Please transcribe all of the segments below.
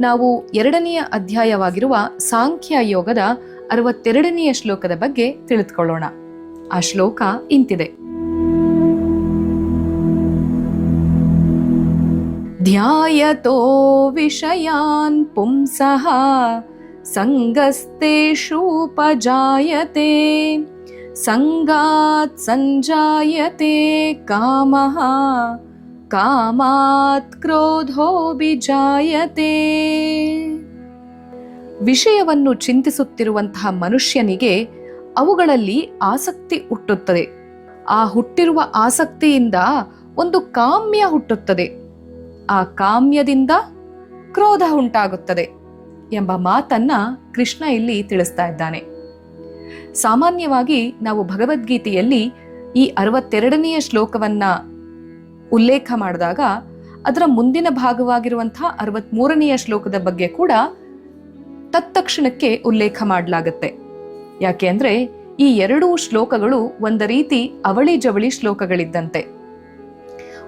ನಾವು ಎರಡನೆಯ ಅಧ್ಯಾಯವಾಗಿರುವ ಸಾಂಖ್ಯ ಯೋಗದ ಅರವತ್ತೆರಡನೆಯ ಶ್ಲೋಕದ ಬಗ್ಗೆ ತಿಳಿದುಕೊಳ್ಳೋಣ. ಆ ಶ್ಲೋಕ ಇಂತಿದೆ. ಧ್ಯಾಯತೋ ವಿಷಯಾನ್ ಪುಂಸಃ ಸಂಗಸ್ತೇಷೂಪಜಾಯತೆ ಸಂಗಾತ್ ಸಂಜಾಯತೆ ಕಾಮಃ ಕಾಮಾತ್ ಕ್ರೋಧೋಭಿಜಾಯತೆ ವಿಷಯವನ್ನು ಚಿಂತಿಸುತ್ತಿರುವಂತಹ ಮನುಷ್ಯನಿಗೆ ಅವುಗಳಲ್ಲಿ ಆಸಕ್ತಿ ಹುಟ್ಟುತ್ತದೆ. ಆ ಹುಟ್ಟಿರುವ ಆಸಕ್ತಿಯಿಂದ ಒಂದು ಕಾಮ್ಯ ಹುಟ್ಟುತ್ತದೆ. ಆ ಕಾಮ್ಯದಿಂದ ಕ್ರೋಧ ಉಂಟಾಗುತ್ತದೆ ಎಂಬ ಮಾತನ್ನ ಕೃಷ್ಣ ಇಲ್ಲಿ ತಿಳಿಸ್ತಾ ಇದ್ದಾನೆ. ಸಾಮಾನ್ಯವಾಗಿ ನಾವು ಭಗವದ್ಗೀತೆಯಲ್ಲಿ ಈ ಅರವತ್ತೆರಡನೆಯ ಶ್ಲೋಕವನ್ನ ಉಲ್ಲೇಖ ಮಾಡಿದಾಗ ಅದರ ಮುಂದಿನ ಭಾಗವಾಗಿರುವಂತಹ ಅರವತ್ಮೂರನೆಯ ಶ್ಲೋಕದ ಬಗ್ಗೆ ಕೂಡ ತತ್ತಕ್ಷಣಕ್ಕೆ ಉಲ್ಲೇಖ ಮಾಡಲಾಗತ್ತೆ. ಯಾಕೆ ಅಂದರೆ ಈ ಎರಡೂ ಶ್ಲೋಕಗಳು ಒಂದು ರೀತಿ ಅವಳಿ ಜವಳಿ ಶ್ಲೋಕಗಳಿದ್ದಂತೆ.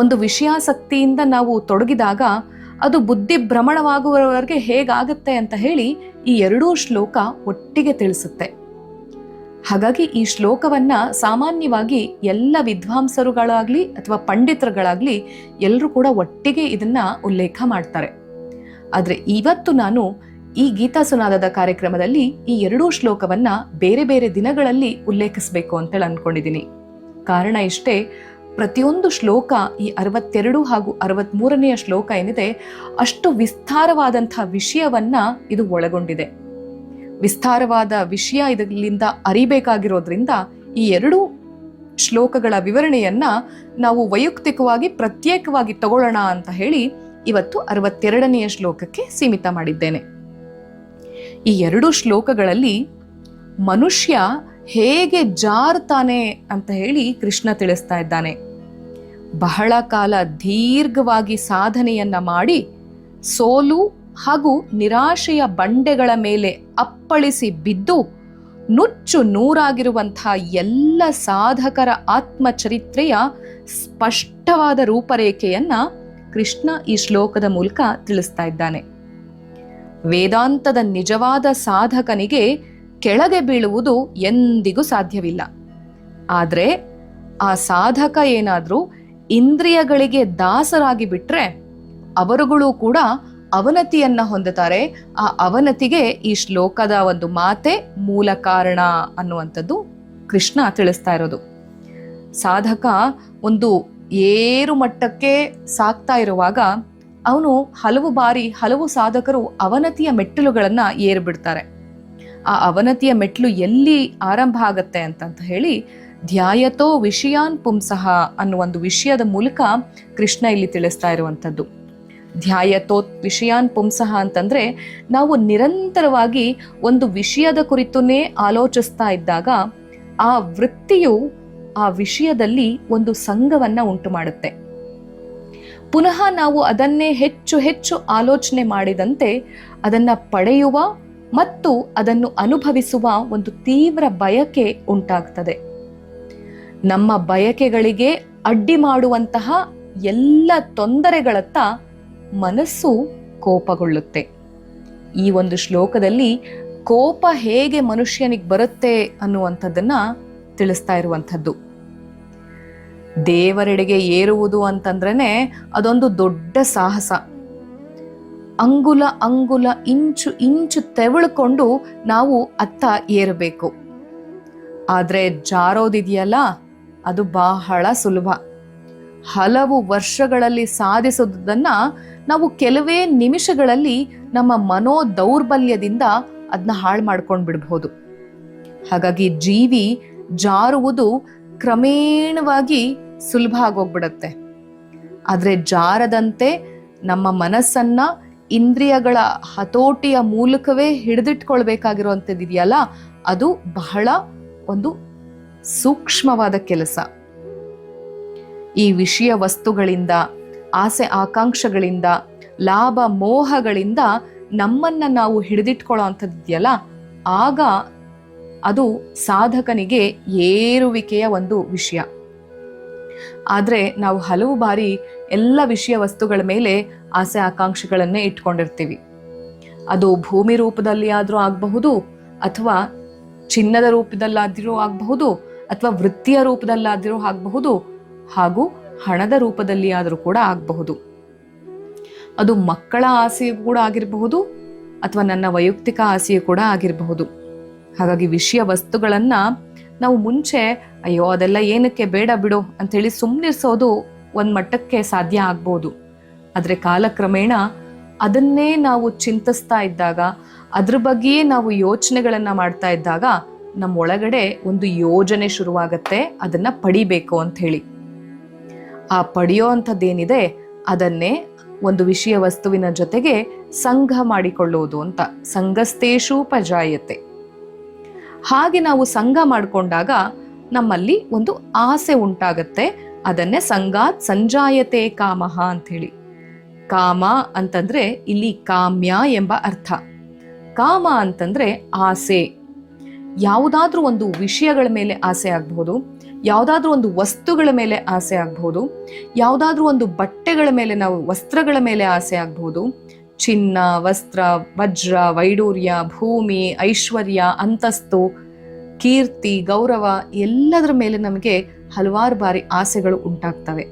ಒಂದು ವಿಷಯಾಸಕ್ತಿಯಿಂದ ನಾವು ತೊಡಗಿದಾಗ ಅದು ಬುದ್ಧಿ ಭ್ರಮಣವಾಗುವವರೆಗೆ ಹೇಗಾಗುತ್ತೆ ಅಂತ ಹೇಳಿ ಈ ಎರಡೂ ಶ್ಲೋಕ ಒಟ್ಟಿಗೆ ತಿಳಿಸುತ್ತೆ. ಹಾಗಾಗಿ ಈ ಶ್ಲೋಕವನ್ನ ಸಾಮಾನ್ಯವಾಗಿ ಎಲ್ಲ ವಿದ್ವಾಂಸರುಗಳಾಗ್ಲಿ ಅಥವಾ ಪಂಡಿತರುಗಳಾಗ್ಲಿ ಎಲ್ಲರೂ ಕೂಡ ಒಟ್ಟಿಗೆ ಇದನ್ನ ಉಲ್ಲೇಖ ಮಾಡ್ತಾರೆ. ಆದರೆ ಇವತ್ತು ನಾನು ಈ ಗೀತಾ ಸುನಾದದ ಕಾರ್ಯಕ್ರಮದಲ್ಲಿ ಈ ಎರಡೂ ಶ್ಲೋಕವನ್ನ ಬೇರೆ ಬೇರೆ ದಿನಗಳಲ್ಲಿ ಉಲ್ಲೇಖಿಸಬೇಕು ಅಂತೇಳಿ ಅನ್ಕೊಂಡಿದ್ದೀನಿ ಕಾರಣ ಇಷ್ಟೇ, ಪ್ರತಿಯೊಂದು ಶ್ಲೋಕ ಈ ಅರವತ್ತೆರಡು ಹಾಗೂ ಅರವತ್ಮೂರನೆಯ ಶ್ಲೋಕ ಏನಿದೆ ಅಷ್ಟು ವಿಸ್ತಾರವಾದಂಥ ವಿಷಯವನ್ನ ಇದು ಒಳಗೊಂಡಿದೆ. ವಿಸ್ತಾರವಾದ ವಿಷಯ ಇದರಿಂದ ಅರಿಬೇಕಾಗಿರೋದ್ರಿಂದ ಈ ಎರಡು ಶ್ಲೋಕಗಳ ವಿವರಣೆಯನ್ನ ನಾವು ವೈಯಕ್ತಿಕವಾಗಿ ಪ್ರತ್ಯೇಕವಾಗಿ ತಗೊಳ್ಳೋಣ ಅಂತ ಹೇಳಿ ಇವತ್ತು ಅರವತ್ತೆರಡನೆಯ ಶ್ಲೋಕಕ್ಕೆ ಸೀಮಿತ ಮಾಡಿದ್ದೇನೆ. ಈ ಎರಡು ಶ್ಲೋಕಗಳಲ್ಲಿ ಮನುಷ್ಯ ಹೇಗೆ ಜಾರ್ತಾನೆ ಅಂತ ಹೇಳಿ ಕೃಷ್ಣ ತಿಳಿಸ್ತಾ ಇದ್ದಾನೆ. ಬಹಳ ಕಾಲ ದೀರ್ಘವಾಗಿ ಸಾಧನೆಯನ್ನ ಮಾಡಿ ಸೋಲು ಹಾಗೂ ನಿರಾಶೆಯ ಬಂಡೆಗಳ ಮೇಲೆ ಅಪ್ಪಳಿಸಿ ಬಿದ್ದು ನುಚ್ಚು ನೂರಾಗಿರುವಂತಹ ಎಲ್ಲ ಸಾಧಕರ ಆತ್ಮಚರಿತ್ರೆಯ ಸ್ಪಷ್ಟವಾದ ರೂಪರೇಖೆಯನ್ನ ಕೃಷ್ಣ ಈ ಶ್ಲೋಕದ ಮೂಲಕ ತಿಳಿಸ್ತಾ ಇದ್ದಾನೆ. ವೇದಾಂತದ ನಿಜವಾದ ಸಾಧಕನಿಗೆ ಕೆಳಗೆ ಬೀಳುವುದು ಎಂದಿಗೂ ಸಾಧ್ಯವಿಲ್ಲ. ಆದರೆ ಆ ಸಾಧಕ ಏನಾದರೂ ಇಂದ್ರಿಯಗಳಿಗೆ ದಾಸರಾಗಿ ಬಿಟ್ರೆ ಅವರುಗಳು ಕೂಡ ಅವನತಿಯನ್ನ ಹೊಂದುತ್ತಾರೆ. ಆ ಅವನತಿಗೆ ಈ ಶ್ಲೋಕದ ಒಂದು ಮಾತೆ ಮೂಲ ಕಾರಣ ಅನ್ನುವಂಥದ್ದು ಕೃಷ್ಣ ತಿಳಿಸ್ತಾ ಇರೋದು. ಸಾಧಕ ಒಂದು ಏರು ಮಟ್ಟಕ್ಕೆ ಸಾಕ್ತಾ ಇರುವಾಗ ಅವನು ಹಲವು ಬಾರಿ ಹಲವು ಸಾಧಕರು ಅವನತಿಯ ಮೆಟ್ಟಿಲುಗಳನ್ನು ಏರ್ಬಿಡ್ತಾರೆ. ಆ ಅವನತಿಯ ಮೆಟ್ಲು ಎಲ್ಲಿ ಆರಂಭ ಆಗತ್ತೆ ಅಂತಂತ ಹೇಳಿ ಧ್ಯಾಯತೋ ವಿಷಯಾನ್ ಪುಂಸಃ ಅನ್ನುವ ಒಂದು ವಿಷಯದ ಮೂಲಕ ಕೃಷ್ಣ ಇಲ್ಲಿ ತಿಳಿಸ್ತಾ ಇರುವಂಥದ್ದು. ಧ್ಯಾಯತೋ ವಿಷಯಾನ್ ಪುಂಸಃ ಅಂತಂದ್ರೆ ನಾವು ನಿರಂತರವಾಗಿ ಒಂದು ವಿಷಯದ ಕುರಿತುನೇ ಆಲೋಚಿಸ್ತಾ ಇದ್ದಾಗ ಆ ವೃತ್ತಿಯು ಆ ವಿಷಯದಲ್ಲಿ ಒಂದು ಸಂಘವನ್ನು ಉಂಟು ಮಾಡುತ್ತೆ ಪುನಃ ನಾವು ಅದನ್ನೇ ಹೆಚ್ಚು ಹೆಚ್ಚು ಆಲೋಚನೆ ಮಾಡಿದಂತೆ ಅದನ್ನ ಪಡೆಯುವ ಮತ್ತು ಅದನ್ನು ಅನುಭವಿಸುವ ಒಂದು ತೀವ್ರ ಬಯಕೆ ಉಂಟಾಗ್ತದೆ. ನಮ್ಮ ಬಯಕೆಗಳಿಗೆ ಅಡ್ಡಿ ಮಾಡುವಂತಹ ಎಲ್ಲ ತೊಂದರೆಗಳತ್ತ ಮನಸ್ಸು ಕೋಪಗೊಳ್ಳುತ್ತೆ. ಈ ಒಂದು ಶ್ಲೋಕದಲ್ಲಿ ಕೋಪ ಹೇಗೆ ಮನುಷ್ಯನಿಗೆ ಬರುತ್ತೆ ಅನ್ನುವಂಥದ್ದನ್ನ ತಿಳಿಸ್ತಾ ಇರುವಂಥದ್ದು. ದೇವರೆಡೆಗೆ ಏರುವುದು ಅಂತಂದ್ರೇನೆ ಅದೊಂದು ದೊಡ್ಡ ಸಾಹಸ. ಅಂಗುಲ ಅಂಗುಲ ಇಂಚು ಇಂಚು ತೆವಳ್ಕೊಂಡು ನಾವು ಅತ್ತ ಏರಬೇಕು. ಆದರೆ ಜಾರೋದಿದೆಯಲ್ಲ, ಅದು ಬಹಳ ಸುಲಭ. ಹಲವು ವರ್ಷಗಳಲ್ಲಿ ಸಾಧಿಸೋದನ್ನು ನಾವು ಕೆಲವೇ ನಿಮಿಷಗಳಲ್ಲಿ ನಮ್ಮ ಮನೋ ದೌರ್ಬಲ್ಯದಿಂದ ಅದನ್ನ ಹಾಳು ಮಾಡ್ಕೊಂಡು ಬಿಡಬಹುದು ಹಾಗಾಗಿ ಜೀವಿ ಜಾರುವುದು ಕ್ರಮೇಣವಾಗಿ ಸುಲಭ ಆಗೋಗ್ಬಿಡತ್ತೆ. ಆದರೆ ಜಾರದಂತೆ ನಮ್ಮ ಮನಸ್ಸನ್ನ ಇಂದ್ರಿಯಗಳ ಹತೋಟಿಯ ಮೂಲಕವೇ ಹಿಡಿದಿಟ್ಕೊಳ್ಬೇಕಾಗಿರುವಂಥದ್ದು ಇದೆಯಲ್ಲ ಅದು ಬಹಳ ಒಂದು ಸೂಕ್ಷ್ಮವಾದ ಕೆಲಸ. ಈ ವಿಷಯ ವಸ್ತುಗಳಿಂದ, ಆಸೆ ಆಕಾಂಕ್ಷೆಗಳಿಂದ, ಲಾಭ ಮೋಹಗಳಿಂದ ನಮ್ಮನ್ನ ನಾವು ಹಿಡಿದಿಟ್ಕೊಳ್ಳೋ ಅಂಥದ್ದು ಇದೆಯಲ್ಲ ಆಗ ಅದು ಸಾಧಕನಿಗೆ ಏರುವಿಕೆಯ ಒಂದು ವಿಷಯ. ಆದರೆ ನಾವು ಹಲವು ಬಾರಿ ಎಲ್ಲ ವಿಷಯ ವಸ್ತುಗಳ ಮೇಲೆ ಆಸೆ ಆಕಾಂಕ್ಷೆಗಳನ್ನೇ ಇಟ್ಕೊಂಡಿರ್ತೀವಿ. ಅದು ಭೂಮಿ ರೂಪದಲ್ಲಿ ಆದರೂ ಆಗಬಹುದು, ಅಥವಾ ಚಿನ್ನದ ರೂಪದಲ್ಲಾದರೂ ಆಗಬಹುದು, ಅಥವಾ ವೃತ್ತಿಯ ರೂಪದಲ್ಲಾದರೂ ಆಗಬಹುದು ಹಾಗೂ ಹಣದ ರೂಪದಲ್ಲಿ ಆದರೂ ಕೂಡ ಆಗಬಹುದು. ಅದು ಮಕ್ಕಳ ಆಸೆಯು ಕೂಡ ಆಗಿರಬಹುದು ಅಥವಾ ನನ್ನ ವೈಯಕ್ತಿಕ ಆಸೆಯು ಕೂಡ ಆಗಿರಬಹುದು. ಹಾಗಾಗಿ ವಿಷಯ ವಸ್ತುಗಳನ್ನು ನಾವು ಮುಂಚೆ, ಅಯ್ಯೋ, ಅದೆಲ್ಲ ಏನಕ್ಕೆ ಬೇಡ ಬಿಡು ಅಂಥೇಳಿ ಸುಮ್ಮನಿರ್ಸೋದು ಒಂದು ಮಟ್ಟಕ್ಕೆ ಸಾಧ್ಯ ಆಗ್ಬೋದು ಆದರೆ ಕಾಲಕ್ರಮೇಣ ಅದನ್ನೇ ನಾವು ಚಿಂತಿಸ್ತಾ ಇದ್ದಾಗ, ಅದ್ರ ಬಗ್ಗೆಯೇ ನಾವು ಯೋಚನೆಗಳನ್ನು ಮಾಡ್ತಾ ಇದ್ದಾಗ, ನಮ್ಮೊಳಗಡೆ ಒಂದು ಯೋಜನೆ ಶುರುವಾಗತ್ತೆ, ಅದನ್ನ ಪಡಿಬೇಕು ಅಂತ ಹೇಳಿ ಆ ಪಡೆಯೋ ಅಂಥದ್ದೇನಿದೆ ಅದನ್ನೇ ಒಂದು ವಿಷಯ ವಸ್ತುವಿನ ಜೊತೆಗೆ ಸಂಘ ಮಾಡಿಕೊಳ್ಳುವುದು ಅಂತ. ಸಂಘಸ್ಥೇಶು ಪಜಾಯತೆ. ಹಾಗೆ ನಾವು ಸಂಘ ಮಾಡಿಕೊಂಡಾಗ ನಮ್ಮಲ್ಲಿ ಒಂದು ಆಸೆ ಉಂಟಾಗತ್ತೆ. ಅದನ್ನೇ ಸಂಘಾತ್ ಸಂಜಾಯತೆ ಕಾಮಹ ಅಂಥೇಳಿ. ಕಾಮ ಅಂತಂದ್ರೆ ಇಲ್ಲಿ ಕಾಮ್ಯ ಎಂಬ ಅರ್ಥ. ಕಾಮ ಅಂತಂದ್ರೆ ಆಸೆ. ಯಾವುದಾದ್ರೂ ಒಂದು ವಿಷಯಗಳ ಮೇಲೆ ಆಸೆ ಆಗಬಹುದು. ಯಾವುದಾದ್ರೂ ಒಂದು ವಸ್ತುಗಳ ಮೇಲೆ ಆಸೆ ಆಗಬಹುದು ಯಾವುದಾದ್ರೂ ಒಂದು ಬಟ್ಟೆಗಳ ಮೇಲೆ ನಾವು ವಸ್ತ್ರಗಳ ಮೇಲೆ ಆಸೆ ಆಗ್ಬಹುದು ಚಿನ್ನ, ವಸ್ತ್ರ, ವಜ್ರ, ವೈಡೂರ್ಯ, ಭೂಮಿ, ಐಶ್ವರ್ಯ, ಅಂತಸ್ತು, ಕೀರ್ತಿ, ಗೌರವ ಎಲ್ಲದರ ಮೇಲೆ ನಮಗೆ ಹಲವಾರು ಬಾರಿ ಆಸೆಗಳು ಉಂಟಾಗ್ತವೆ.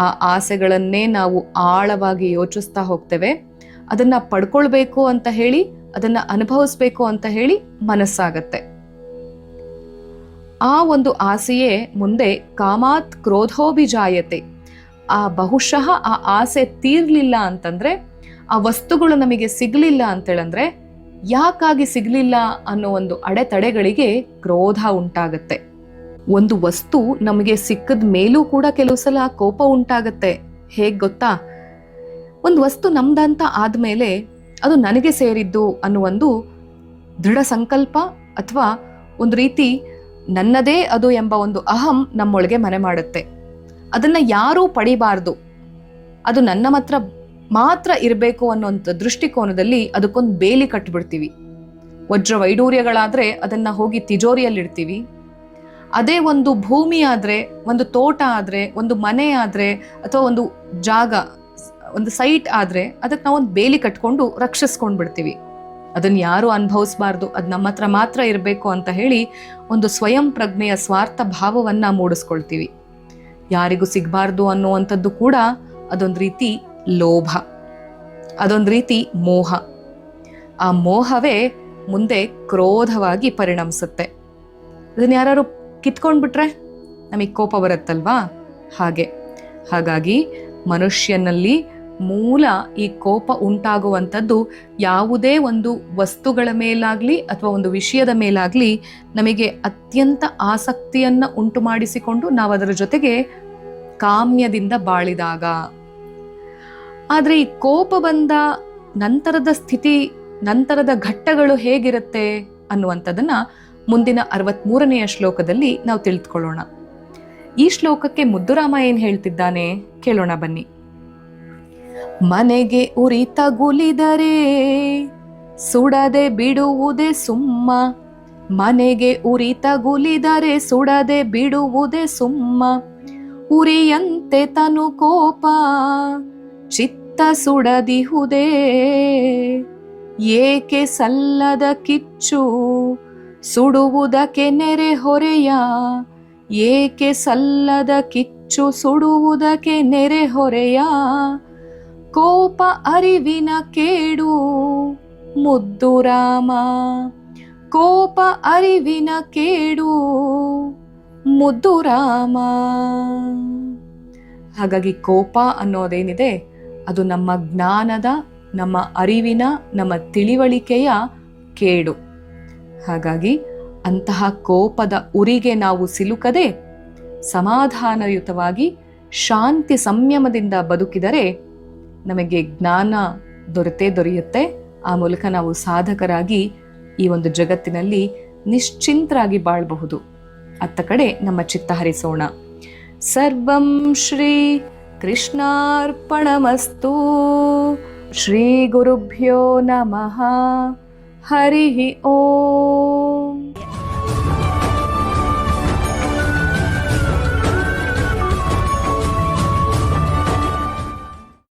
ಆ ಆಸೆಗಳನ್ನೇ ನಾವು ಆಳವಾಗಿ ಯೋಚಿಸ್ತಾ ಹೋಗ್ತೇವೆ. ಅದನ್ನ ಪಡ್ಕೊಳ್ಬೇಕು ಅಂತ ಹೇಳಿ, ಅದನ್ನ ಅನುಭವಿಸ್ಬೇಕು ಅಂತ ಹೇಳಿ ಮನಸ್ಸಾಗತ್ತೆ. ಆ ಒಂದು ಆಸೆಯೇ ಮುಂದೆ ಕಾಮಾತ್ ಕ್ರೋಧೋಭಿಜಾಯತೆ. ಆ ಬಹುಶಃ ಆ ಆಸೆ ತೀರ್ಲಿಲ್ಲ ಅಂತಂದ್ರೆ, ಆ ವಸ್ತುಗಳು ನಮಗೆ ಸಿಗಲಿಲ್ಲ ಅಂತೇಳಂದ್ರೆ, ಯಾಕಾಗಿ ಸಿಗಲಿಲ್ಲ ಅನ್ನೋ ಒಂದು ಅಡೆತಡೆಗಳಿಗೆ ಕ್ರೋಧ ಉಂಟಾಗತ್ತೆ. ಒಂದು ವಸ್ತು ನಮಗೆ ಸಿಕ್ಕದ ಮೇಲೂ ಕೂಡ ಕೆಲವು ಸಲ ಕೋಪ ಉಂಟಾಗತ್ತೆ. ಹೇಗ್ ಗೊತ್ತಾ? ಒಂದು ವಸ್ತು ನಮ್ದಂತ ಆದ್ಮೇಲೆ ಅದು ನನಗೆ ಸೇರಿದ್ದು ಅನ್ನೋ ಒಂದು ದೃಢ ಸಂಕಲ್ಪ ಅಥವಾ ಒಂದು ರೀತಿ ನನ್ನದೇ ಅದು ಎಂಬ ಒಂದು ಅಹಂ ನಮ್ಮೊಳಗೆ ಮನೆ ಮಾಡುತ್ತೆ. ಅದನ್ನ ಯಾರೂ ಪಡಿಬಾರ್ದು. ಅದು ನನ್ನ ಮಾತ್ರ ಮಾತ್ರ ಇರಬೇಕು ಅನ್ನೋಂಥ ದೃಷ್ಟಿಕೋನದಲ್ಲಿ ಅದಕ್ಕೊಂದು ಬೇಲಿ ಕಟ್ಟಿಬಿಡ್ತೀವಿ ವಜ್ರ ವೈಡೂರ್ಯಗಳಾದ್ರೆ ಅದನ್ನ ಹೋಗಿ ತಿಜೋರಿಯಲ್ಲಿಡ್ತೀವಿ. ಅದೇ ಒಂದು ಭೂಮಿ ಆದ್ರೆ, ಒಂದು ತೋಟ ಆದ್ರೆ, ಒಂದು ಮನೆ ಆದ್ರೆ, ಅಥವಾ ಒಂದು ಜಾಗ, ಒಂದು ಸೈಟ್ ಆದ್ರೆ ಅದಕ್ಕೆ ನಾವು ಒಂದು ಬೇಲಿ ಕಟ್ಕೊಂಡು ರಕ್ಷಿಸ್ಕೊಂಡ್ ಬಿಡ್ತೀವಿ ಅದನ್ನ ಯಾರು ಅನುಭವಿಸಬಾರ್ದು, ಅದು ನಮ್ಮ ಹತ್ರ ಮಾತ್ರ ಇರಬೇಕು ಅಂತ ಹೇಳಿ ಒಂದು ಸ್ವಯಂ ಪ್ರಜ್ಞೆಯ ಸ್ವಾರ್ಥ ಭಾವವನ್ನ ಮೂಡಿಸ್ಕೊಳ್ತೀವಿ. ಯಾರಿಗೂ ಸಿಗಬಾರ್ದು ಅನ್ನುವಂಥದ್ದು ಕೂಡ ಅದೊಂದು ರೀತಿ ಲೋಭ, ಅದೊಂದು ರೀತಿ ಮೋಹ. ಆ ಮೋಹವೇ ಮುಂದೆ ಕ್ರೋಧವಾಗಿ ಪರಿಣಮಿಸುತ್ತೆ. ಅದನ್ನ ಯಾರು ಕಿತ್ಕೊಂಡ್ಬಿಟ್ರೆ ನಮಗೆ ಕೋಪ ಬರುತ್ತಲ್ವಾ? ಹಾಗೆ. ಹಾಗಾಗಿ ಮನುಷ್ಯನಲ್ಲಿ ಮೂಲ ಈ ಕೋಪ ಉಂಟಾಗುವಂಥದ್ದು ಯಾವುದೇ ಒಂದು ವಸ್ತುಗಳ ಮೇಲಾಗಲಿ ಅಥವಾ ಒಂದು ವಿಷಯದ ಮೇಲಾಗಲಿ ನಮಗೆ ಅತ್ಯಂತ ಆಸಕ್ತಿಯನ್ನು ಉಂಟು ಮಾಡಿಸಿಕೊಂಡು ನಾವು ಅದರ ಜೊತೆಗೆ ಕಾಮ್ಯದಿಂದ ಬಾಳಿದಾಗ. ಆದರೆ ಈ ಕೋಪ ಬಂದ ನಂತರದ ಸ್ಥಿತಿ, ನಂತರದ ಘಟ್ಟಗಳು ಹೇಗಿರುತ್ತೆ ಅನ್ನುವಂಥದ್ದನ್ನು ಮುಂದಿನ ಅರವತ್ಮೂರನೆಯ ಶ್ಲೋಕದಲ್ಲಿ ನಾವು ತಿಳಿದುಕೊಳ್ಳೋಣ ಈ ಶ್ಲೋಕಕ್ಕೆ ಮುದ್ದುರಾಮ ಏನು ಹೇಳ್ತಿದ್ದಾನೆ? ಕೇಳೋಣ ಬನ್ನಿ. ಮನೆಗೆ ಉರಿ ತಗುಲಿದರೆ ಸುಡದೆ ಬಿಡುವುದೇ ಸುಮ್ಮ. ಮನೆಗೆ ಉರಿ ತಗುಲಿದರೆ ಸುಡದೆ ಬಿಡುವುದೇ ಸುಮ್ಮ. ಉರಿಯಂತೆ ತನು ಕೋಪ, ಚಿತ್ತ ಸುಡದಿಹುದೇ. ಏಕೆ ಸಲ್ಲದ ಕಿಚ್ಚು, ಸುಡುವುದಕ್ಕೆ ನೆರೆ ಹೊರೆಯ. ಏಕೆ ಸಲ್ಲದ ಕಿಚ್ಚು, ಸುಡುವುದಕ್ಕೆ ನೆರೆ ಹೊರೆಯ. ಕೋಪ ಅರಿವಿನ ಕೇಡು. ಮುದ್ದು ರಾಮ, ಕೋಪ ಅರಿವಿನ ಕೇಡು. ಮುದ್ದು ರಾಮ. ಹಾಗಾಗಿ ಕೋಪ ಅನ್ನೋದೇನಿದೆ, ಅದು ನಮ್ಮ ಜ್ಞಾನದ, ನಮ್ಮ ಅರಿವಿನ, ನಮ್ಮ ತಿಳಿವಳಿಕೆಯ ಕೇಡು. ಹಾಗಾಗಿ ಅಂತಹ ಕೋಪದ ಉರಿಗೆ ನಾವು ಸಿಲುಕದೆ ಸಮಾಧಾನಯುತವಾಗಿ ಶಾಂತಿ ಸಂಯಮದಿಂದ ಬದುಕಿದರೆ ನಮಗೆ ಜ್ಞಾನ ದೊರೆತೇ ದೊರೆಯುತ್ತೆ. ಆ ಮೂಲಕ ನಾವು ಸಾಧಕರಾಗಿ ಈ ಒಂದು ಜಗತ್ತಿನಲ್ಲಿ ನಿಶ್ಚಿಂತರಾಗಿ ಬಾಳಬಹುದು. ಅತ್ತ ಕಡೆ ನಮ್ಮ ಚಿತ್ತ ಹರಿಸೋಣ. ಸರ್ವಂ ಶ್ರೀ ಕೃಷ್ಣಾರ್ಪಣಮಸ್ತು. ಶ್ರೀ ಗುರುಭ್ಯೋ ನಮಃ. ಹರಿ ಓಂ.